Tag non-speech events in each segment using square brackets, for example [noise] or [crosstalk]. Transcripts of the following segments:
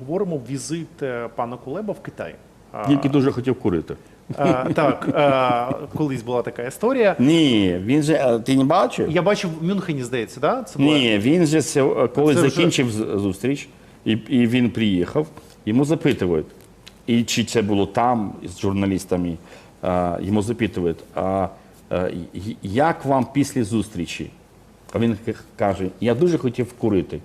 обговоримо візит е, пана Кулеба в Китай. А, Тільки дуже хотів курити. е, так, е, колись була така історія. Ні, він же ти не бачив? Я бачив в Мюнхені, здається, да? Це було? Ні, він же се- коли Це вже- закінчив з- зустріч, і, і він приїхав, йому запитують, і чи це було там з журналістами, а, йому запитують, а, а, й- як вам після зустрічі? А він к- каже: Я дуже хотів курити.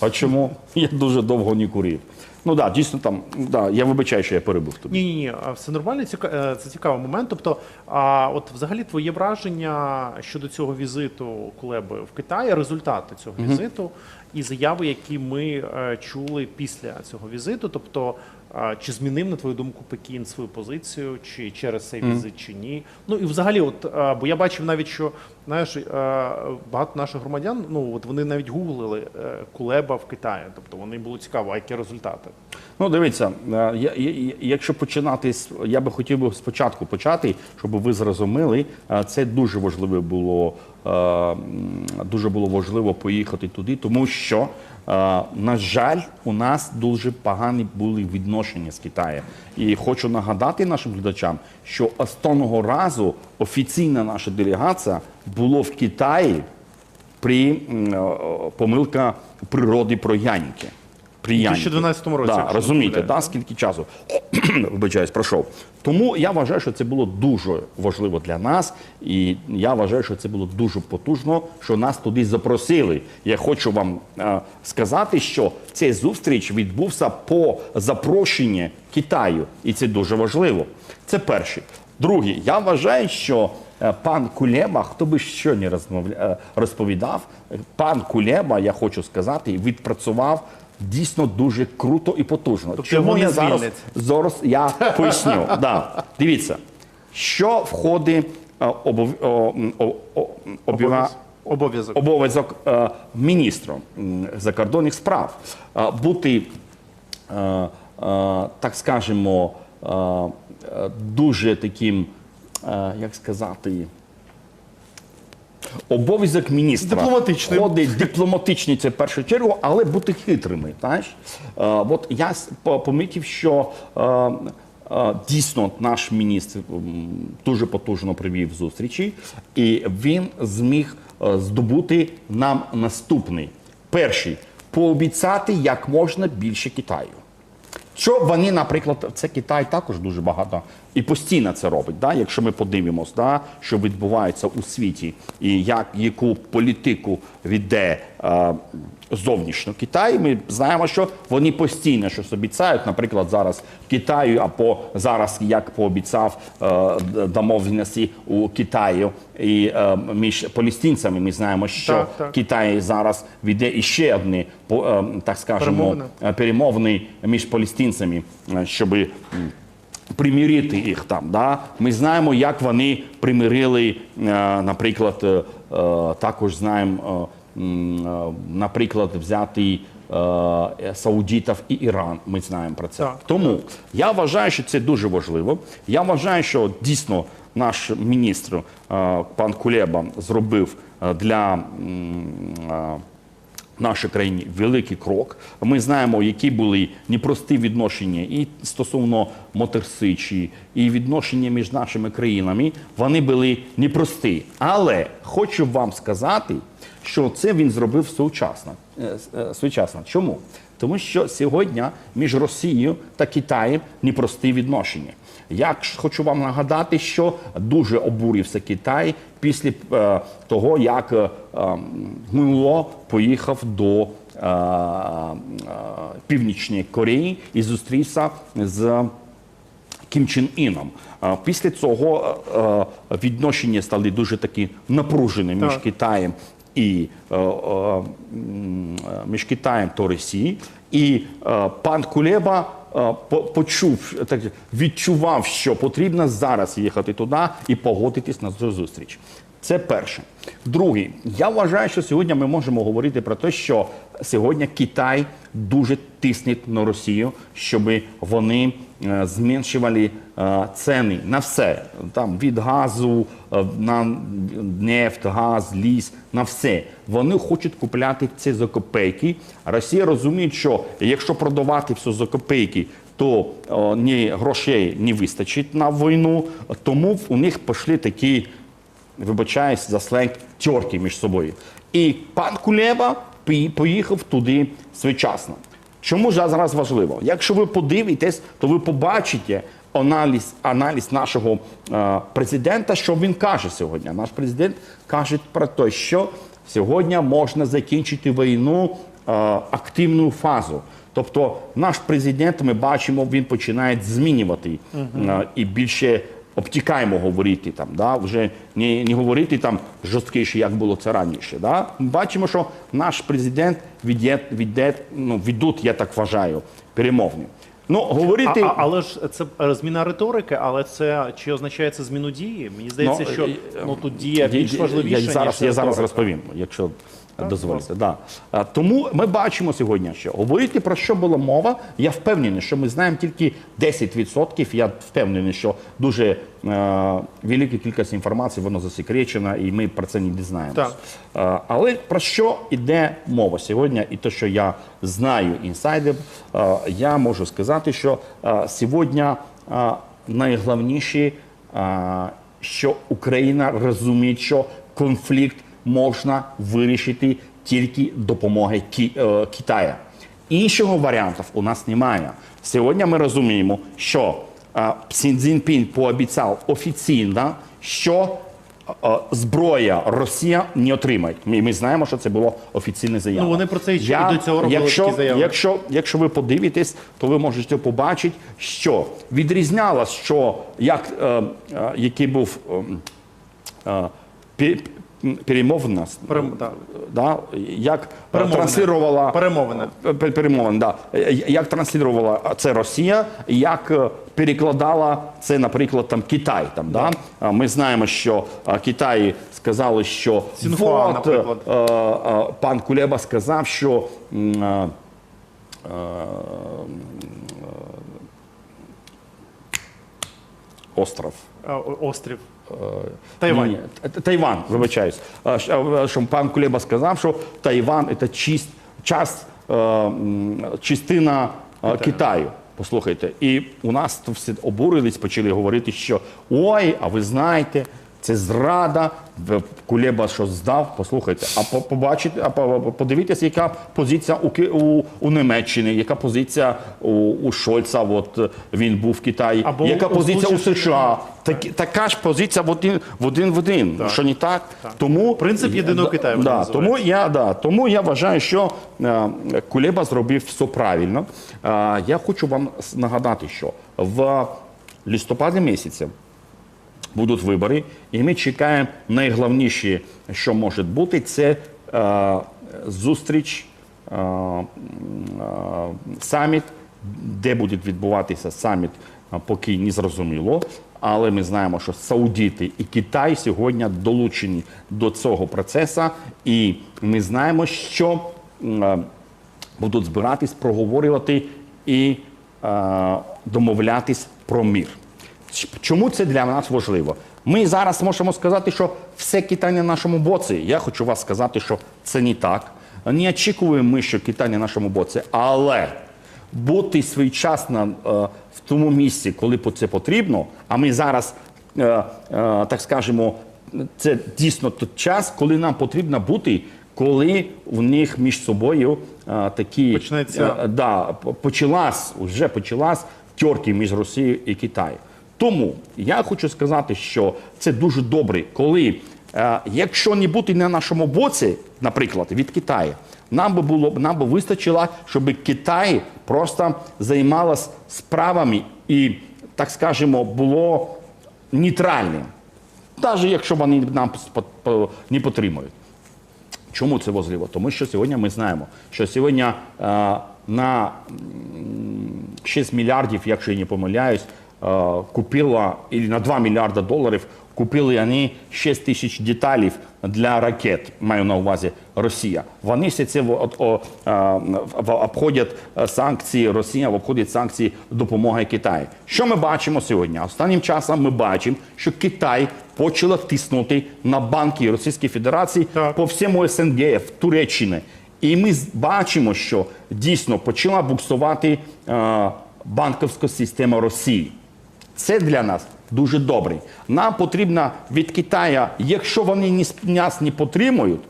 А чому? [laughs] Я дуже довго не курив. Ну так, да, дійсно там, да, я вибачаю, що я перебув тобі. Ні, ні, ні, все нормально. Ціка... е, Це цікавий момент. Тобто, а от взагалі твоє враження щодо цього візиту Кулеби в Китаї, результати цього візиту і заяви, які ми е, чули після цього візиту. Тобто, чи змінив на твою думку Пекін свою позицію, чи через цей візит, чи ні? Ну і взагалі, от бо я бачив навіть, що знаєш, е, багато наших громадян, ну от вони навіть гуглили е, Кулеба в Китаї. Тобто вони було цікаво, а які результати. Ну, дивіться, е, я, я, якщо починати, я би хотів би спочатку почати, щоб ви зрозуміли, це дуже важливо було, дуже було важливо поїхати туди, тому що, на жаль, у нас дуже погані були відношення з Китаєм. І хочу нагадати нашим глядачам, що останнього разу офіційна наша делегація була в Китаї при е, помилка природи про. При У 2012 році, Да, розумієте, да, скільки часу? [clears throat] Вибачаюсь, пройшов. Тому я вважаю, що це було дуже важливо для нас, і я вважаю, що це було дуже потужно, що нас туди запросили. Я хочу вам е, сказати, що цей зустріч відбувся по запрошенню Китаю, і це дуже важливо. Це перше. Друге, я вважаю, що пан Кулеба, хто би що не е, розповідав, е, пан Кулеба, я хочу сказати, відпрацював дійсно дуже круто і потужно. Тобто не я зараз, зараз я поясню? [laughs] да. Дивіться, що входить е, обов... о, м, о, о, Обов'язок. обов'язок е, міністра закордонних справ е, бути, е, е, так скажемо, е, е, дуже таким, е, як сказати, Обов'язок міністра Дипломатичним. входить дипломатичний це в першу чергу, але бути хитрими. Знаєш? Е, от я помітив, що е, е, дійсно наш міністр дуже потужно провів зустрічі, і він зміг е, здобути нам наступний. Перший пообіцяти як можна більше Китаю. Що вони, наприклад, це Китай також дуже багато і постійно це робить. Да? Якщо ми подивимось, да, що відбувається у світі, і як яку політику веде е, зовнішньо Китай, ми знаємо, що вони постійно щось обіцяють. Наприклад, зараз Китаю, або зараз, як пообіцяв е, домовленості у Китаю і е, між палестинцями, ми знаємо, що Так, так. Китай зараз веде іще одні, е, так скажемо, Перемовини. е, між палестинцями, е, щоб м, примирити їх там. Да? Ми знаємо, як вони примирили, е, наприклад, е, е, також знаємо, наприклад, взяти е, саудитів і Іран. Ми знаємо про це. Так, Тому я вважаю, що це дуже важливо. Я вважаю, що дійсно наш міністр пан Кулеба зробив для. Нашій країні великий крок. Ми знаємо, які були непрості відношення і стосовно Мотерсичі, і відношення між нашими країнами. Вони були непрості. Але хочу вам сказати, що це він зробив сучасно. Е, е. Чому? Тому що сьогодні між Росією та Китаєм непрості відношення. Я хочу вам нагадати, що дуже обурився Китай після е, того, як е, е, Гунло поїхав до е, е, Північної Кореї і зустрівся з Кім Чен Іном. Після цього е, е, відношення стали дуже такі напружені між Так. Китаєм і е, е, між Китаєм та Росією. І е, пан Кулеба по- почув, так відчував, що потрібно зараз їхати туди і погодитись на зустріч. Це перше. Другий, я вважаю, що сьогодні ми можемо говорити про те, що сьогодні Китай дуже тисне на Росію, щоб вони е, зменшували е, ціни на все, там від газу е, на нефть, газ, ліс, на все. Вони хочуть купляти це за копейки. Росія розуміє, що якщо продавати все за копейки, то е, ні грошей не вистачить на війну, тому у них пішли такі вибачаюсь за сленг, тьорки між собою. І пан Кулеба поїхав туди своєчасно. Чому ж зараз важливо? Якщо ви подивитесь, то ви побачите аналіз, аналіз нашого е, президента, що він каже сьогодні. Наш президент каже про те, що сьогодні можна закінчити війну е, активну фазу. Тобто наш президент, ми бачимо, він починає змінювати е, і більше обтікаємо говорити там, да? вже не, не говорити там жорсткіше, як було це раніше. Да? Ми бачимо, що наш президент відє, відє, ну, ведуть, я так вважаю, перемовні. Ну, говорити... а, але ж це е, зміна риторики, але це чи означає це зміну дії? Мені здається, Ну, що е, ну тут дія більш я- важливіша. Я зараз, ніж я зараз розповім, якщо дозволите. Да. Тому ми бачимо сьогодні, що говорити про що була мова. Я впевнений, що ми знаємо тільки 10%. Я впевнений, що дуже е, велика кількість інформації воно засекречена, і ми про це не дізнаємося. Так. Е, але про що йде мова сьогодні, і те, що я знаю інсайдер, е, я можу сказати, що е, сьогодні е, найголовніше, е, що Україна розуміє, що конфлікт можна вирішити тільки допомогою Ки- е, Китаю. Іншого варіанту у нас немає. Сьогодні ми розуміємо, що е, Сін Цзіньпін пообіцяв офіційно, що е, зброя Росія не отримає. Ми, ми знаємо, що це було офіційне заява. Ну, вони про це і до цього робили якщо, такі заяви. Якщо, якщо ви подивитесь, то ви можете побачити, що відрізнялось, що як, е, е, який був ем, е, пе- перемовна, Перем- да. да, як Перемовина. транслювала Перемовина. Пер- перемовин, да. Як транслювала це Росія, як е, перекладала це, наприклад, там Китай. Там, да. А Ми знаємо, що Китай сказали, що Сінхуа, вот, наприклад. е, е, пан Кулеба сказав, що остров. Острів. Тайвань. Ні, ні, Тайван, вибачаюсь. Що- пан Кулеба сказав, що Тайван це чисть час, е, частина Китаю. Китаю. Послухайте, і у нас всі обурились, почали говорити, що ой, а ви знаєте, це зрада. Кулеба що здав. Послухайте, а побачите, а по- по- подивіться, яка позиція у, у, Німеччині, яка позиція у, у Шольца. От він був в Китаї, Або яка позиція у США. Так, така ж позиція в один в один. В один. Що не так? Тому Принцип єдиного Китаю, Да, тому я да, тому я вважаю, що е, Кулеба зробив все правильно. Е, я хочу вам нагадати, що в листопаді місяці будуть вибори, і ми чекаємо найголовніше, що може бути, це е, зустріч, е, е, саміт, де буде відбуватися саміт, е, поки не зрозуміло. Але ми знаємо, що Саудіти і Китай сьогодні долучені до цього процесу, і ми знаємо, що е, будуть збиратись, проговорювати і е, домовлятись про мир. Чому це для нас важливо? Ми зараз можемо сказати, що все Китай на нашому боці. Я хочу вас сказати, що це не так. Не очікуємо ми, що Китай на нашому боці, але бути своєчасно е, в тому місці, коли це потрібно. А ми зараз, е, е, так скажемо, це дійсно той час, коли нам потрібно бути, коли в них між собою е, такі Почнеться- е, да, почалась, вже почалась тьорки між Росією і Китаєм. Тому я хочу сказати, що це дуже добре, коли е, якщо не бути на нашому боці, наприклад, від Китаю, нам би було б- нам би вистачило, щоб Китай просто займалась справами і, так скажемо, було нейтральним, навіть якщо вони нам не підтримують. Чому це важливо? Тому що сьогодні ми знаємо, що сьогодні е, на 6 мільярдів, якщо я не помиляюсь, купила, і на 2 мільярда доларів купили вони 6 тисяч деталей для ракет, маю на увазі Росія. Вони все це в- обходять е, санкції, Росія обходить санкції допомоги Китаю. Що ми бачимо сьогодні? Останнім часом ми бачимо, що Китай почала тиснути на банки Російської Федерації Так. по всьому СНГ, в Туреччині. І ми бачимо, що дійсно почала буксувати е, банківська система Росії. Це для нас дуже добре. Нам потрібно від Китаю, якщо вони ні- нас не підтримують,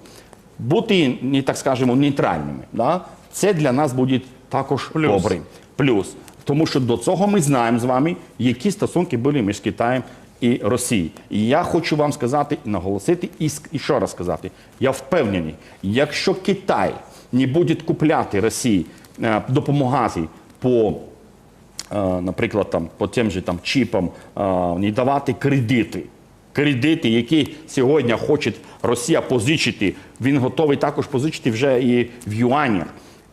бути, не так скажемо, нейтральними. Да? Це для нас буде також Плюс. добре. Плюс. Тому що до цього ми знаємо з вами, які стосунки були між Китаєм і Росією. І я хочу вам сказати, наголосити і, ще раз сказати: я впевнений, якщо Китай не буде купляти Росії, е, допомагати по наприклад, там по тим же там чіпам е, не давати кредити. Кредити, які сьогодні хоче Росія позичити, він готовий також позичити вже і в юанях.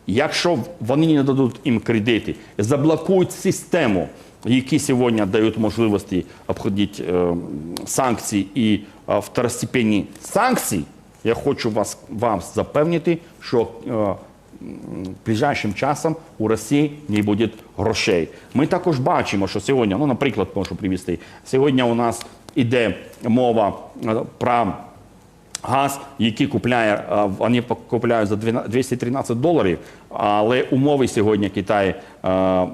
Якщо вони не дадуть їм кредити, заблокують систему, які сьогодні дають можливості обходити е, санкції і е, второстепенні санкції, я хочу вас вам запевнити, що е, ближайшим часом у Росії не буде грошей. Ми також бачимо, що сьогодні, ну, наприклад, можу привести, сьогодні у нас іде мова е, про газ, який купляє, е, вони купляють за 213 доларів, але умови сьогодні Китай е,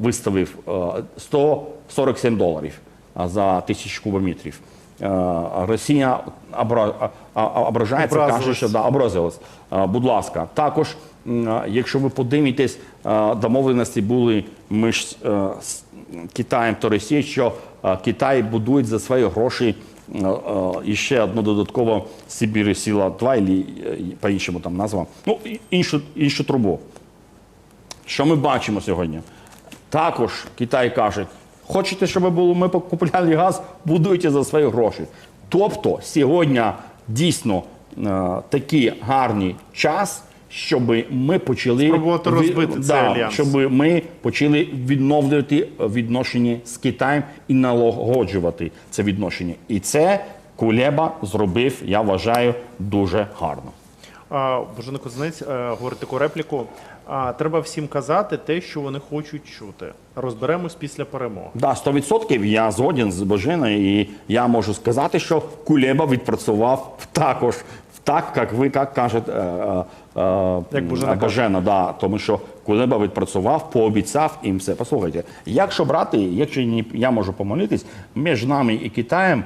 виставив е, 147 доларів за тисячу кубометрів. Е, Росія ображається, каже, що да, образилась. Е, Будь ласка, також, е, якщо ви подивитесь, домовленості були між Китаєм та Росією, що Китай будує за свої гроші е, е, і ще одну додатково Сибір Сіла 2, або по-іншому там назва, ну, іншу, іншу трубу. Що ми бачимо сьогодні? Також Китай каже, хочете, щоб було, ми купляли газ, будуйте за свої гроші. Тобто сьогодні дійсно е, такий гарний час, щоб ми почали Спробувати розбити цей альянс. щоб ми почали відновлювати відношення з Китаєм і налагоджувати це відношення. І це Кулеба зробив, я вважаю, дуже гарно. Божена Кузнець е, говорить таку репліку. А, треба всім казати те, що вони хочуть чути. Розберемось після перемоги. Да, 100% я згоден з Божиною, і я можу сказати, що Кулеба відпрацював також так, як ви як кажете, е, е, е, Як Божена. Божена, да, тому що Кулеба відпрацював, пообіцяв їм все. Послухайте, якщо брати, якщо я можу помолитись, між нами і Китаєм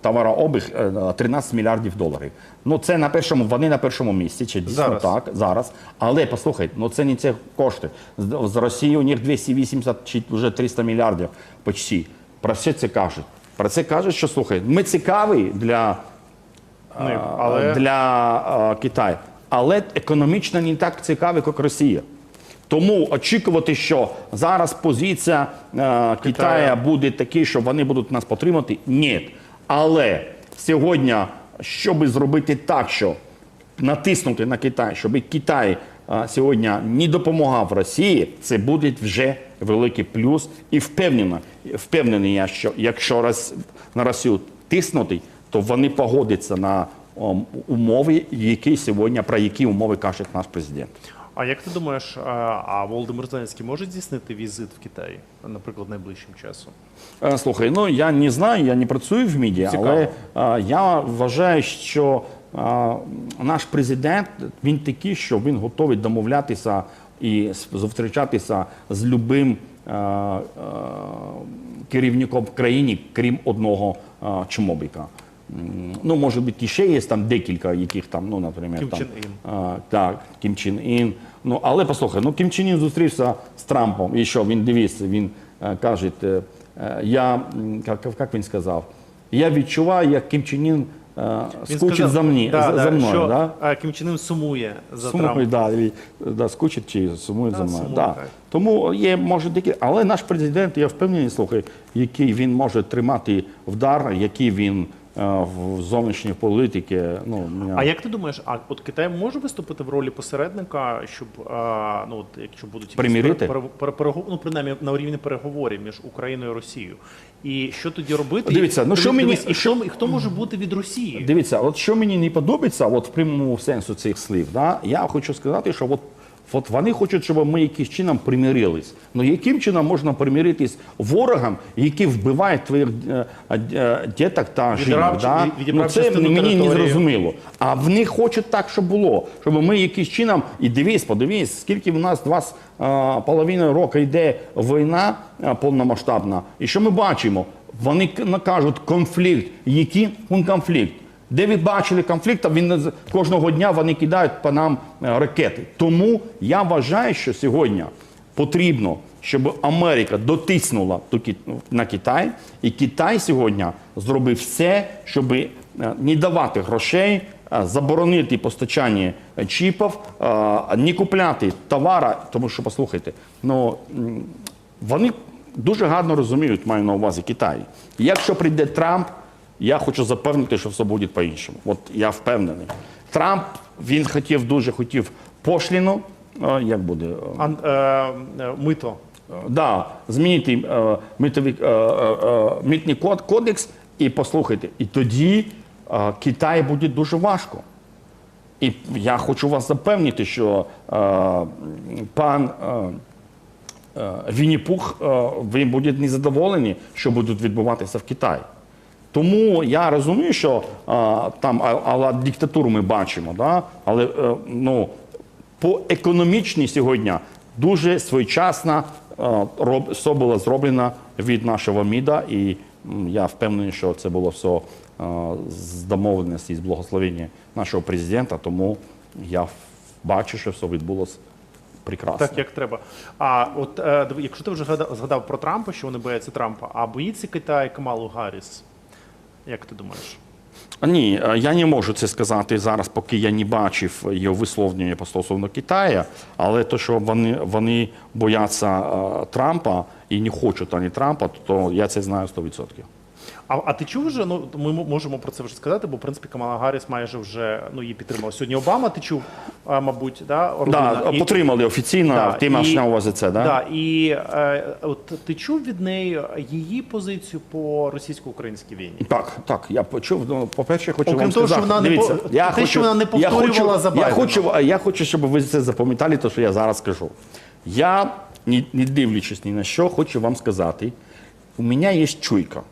товарообіг е, 13 мільярдів доларів. Ну це на першому, вони на першому місці, чи дійсно Зараз. так зараз. Але послухайте, ну це не ці кошти. З, з Росії у них 280 чи вже 300 мільярдів почти. Про все це кажуть. Про це кажуть, що слухай, ми цікаві для, Них, але для Китаю, але економічно не так цікаві, як Росія. Тому очікувати, що зараз позиція е, Китаю буде така, що вони будуть нас підтримати, ні. Але сьогодні, щоб зробити так, що натиснути на Китай, щоб Китай а, сьогодні не допомагав Росії, це буде вже великий плюс. І впевнено, впевнений я, що якщо Рос- на Росію тиснути, то вони погодяться на ом, умови, які сьогодні про які умови каже наш президент. А як ти думаєш, а, Володимир Зеленський може здійснити візит в Китай, наприклад, найближчим часом? Е, Слухай, ну я не знаю, я не працюю в медіа, Цікаво. але е, я вважаю, що е, наш президент він такий, що він готовий домовлятися і зустрічатися з любим керівником країни, крім одного чмобіка. Ну, може бути, ще є там декілька, яких там, ну, наприклад, Кім там, а, так, Кім Чен Ін. Ну, але послухай, ну Кім Чен Ін зустрівся з Трампом. І що він дивився, він е, каже, е, я, як, як він сказав, я відчуваю, як Кім Чен Ін е, Він скучить сказав, за, мені, да, за, да, за мною. що да? а, Кім Чен Ын сумує за Сумує, Трампом. да, і, да, скучить чи сумує Да, за мною. сумує, да. так. Тому є, може, такі, але наш президент, я впевнений, слухай, який він може тримати вдар, який він в зовнішній політиці. Ну, мене- А як ти думаєш, а от Китай може виступити в ролі посередника, щоб а, ну от якщо будуть якісь Примирити? пере- пере- ну принаймні на рівні переговорів між Україною і Росією? І що тоді робити? Дивіться, ну, що мені- і хто, і хто може бути від Росії? Дивіться, от що мені не подобається, от в прямому сенсу цих слів, да, я хочу сказати, що от, от вони хочуть, щоб ми якимось чином примирились. Ну яким чином можна примиритись ворогам, які вбивають твоїх е, е, діток та жінок? Да? Ну, це мені не зрозуміло. А вони хочуть так, щоб було. Щоб ми якимось чином, і дивись, подивись, скільки в нас два з е, половиною року йде війна е, повномасштабна. І що ми бачимо? Вони кажуть конфлікт. Який конфлікт? Де ви бачили конфлікт, він кожного дня вони кидають по нам е, ракети. Тому я вважаю, що сьогодні потрібно, щоб Америка дотиснула на Китай, і Китай сьогодні зробив все, щоб е, не давати грошей, е, заборонити постачання чіпів, не купляти товара, тому що послухайте, ну вони дуже гарно розуміють, маю на увазі Китай. Якщо прийде Трамп, я хочу запевнити, що все буде по-іншому. От я впевнений. Трамп він хотів дуже хотів пошліну. е, Як буде? е, Ан, е, е, мито. Да, змінити е, митовий, е, е, е, митний код, кодекс і послухайте, і тоді е, Китай буде дуже важко. І я хочу вас запевнити, що е, пан е, е, Вінні-Пух, е, він буде незадоволений, що будуть відбуватися в Китаї. Тому я розумію, що е, там а, диктатуру ми бачимо, да? але е, ну, по економічній сьогодні дуже своєчасно е, все було зроблено від нашого МІДа, і я впевнений, що це було все е, з домовленості, з благословення нашого президента, тому я бачу, що все відбулося прекрасно. Так, як треба. А от е, якщо ти вже згадав про Трампа, що вони бояться Трампа, а боїться Китай Камалу Гарріс? Як ти думаєш? Ні, я не можу це сказати зараз, поки я не бачив його висловлення по стосовно Китаю. Але те, що вони, вони бояться Трампа і не хочуть ані Трампа, то я це знаю 100%. А, а ти чув вже? Ну ми можемо про це вже сказати, бо в принципі Камала Гарріс майже вже ну її підтримав. Сьогодні Обама ти чув, а, мабуть, да. Да, І- потримали офіційно, Да, ти маєш на увазі це, да? Да, і е, от ти чув від неї її позицію по російсько-українській війні? Так, так, я почув. Ну, по-перше, хочу Окрім вам того, що сказати. вона не по- я те, хочу, що вона не я повторювала хочу, за я хочу, я хочу, щоб ви це запам'ятали, те, що я зараз скажу. Я, не дивлячись ні на що, хочу вам сказати, у мене є чуйка.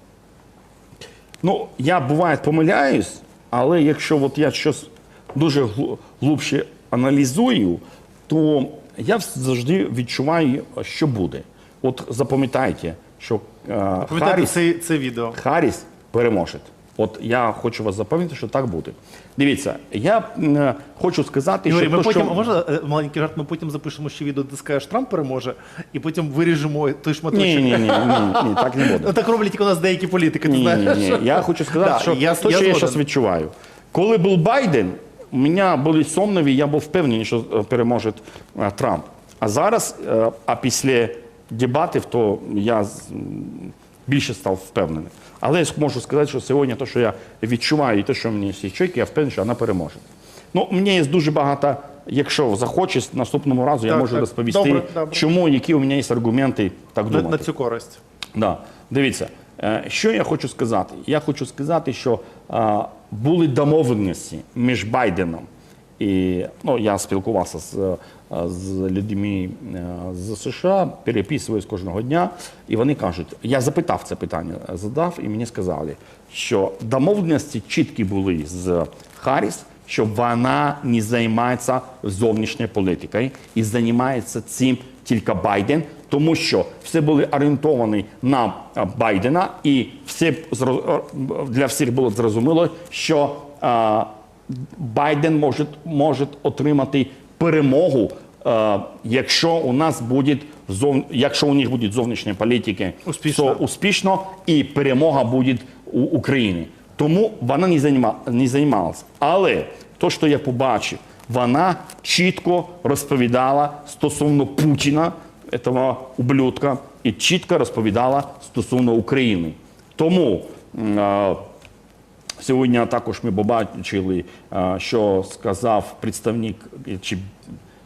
Ну, я буває помиляюсь, але якщо от я щось дуже глу- глубше аналізую, то я завжди відчуваю, що буде. От запам'ятайте, що е, Харріс, це, це відео? Харіс переможе. От я хочу вас запевнити, що так буде. Дивіться, я е, хочу сказати, Юрій, що, ми то, потім що... можна е, маленький жарт, ми потім запишемо ще відео, де скажеш, Трамп переможе, і потім виріжемо той шматочок. Ні, ні, ні, ні, ні, так не буде. Ну, [laughs] так роблять у нас деякі політики, ти Ні, знаєш. ні, ні. Я хочу сказати, Да, що я- то, я що я згоден. зараз відчуваю. Коли був Байден, у мене були сумніви, я був впевнений, що е, переможе е, Трамп. А зараз, е, а після дебатів, то я з- м, більше став впевнений. Але я можу сказати, що сьогодні те, що я відчуваю, і те, що мені всі чеки, я впевнений, що вона переможе. Ну, у мене є дуже багато, якщо захочеш, наступному разу я Так, можу так. розповісти, Добре, добре. чому, які у мене є аргументи так На, думати. на цю користь. Да. Дивіться, е, що я хочу сказати? Я хочу сказати, що е, були домовленості між Байденом і ну, я спілкувався з, з людьми е, з США, переписуюсь кожного дня, і вони кажуть, я запитав це питання, задав, і мені сказали, що домовленості чіткі були з Харріс, що вона не займається зовнішньою політикою і займається цим тільки Байден, тому що все були орієнтовані на Байдена, і все для всіх було зрозуміло, що Байден може, може отримати перемогу, а, якщо у нас буде зов... якщо у них буде зовнішня політика Успішно. то успішно, і перемога буде у України. Тому вона не займа, не займалася. Але то, що я побачив, вона чітко розповідала стосовно Путіна, цього ублюдка, і чітко розповідала стосовно України. Тому а, Сьогодні також ми побачили, е, що сказав представник е, чи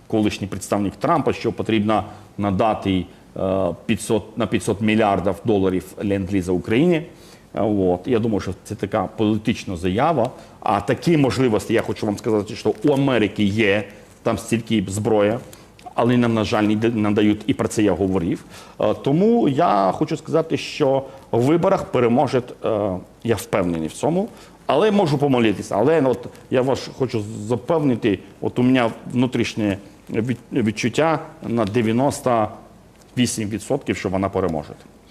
колишній представник Трампа, що потрібно надати е, 500, на 500 мільярдів доларів ленд-ліза Україні. Е, От. Я думаю, що це така політична заява. А такі можливості, я хочу вам сказати, що у Америки є там стільки зброї, але нам, на жаль, не да- надають, і про це я говорив. Е, Тому я хочу сказати, що в виборах переможе, е, я впевнений в цьому, але можу помолитися. Але ну, от я вас хочу запевнити, от у мене внутрішнє відчуття на 98%, що вона переможе.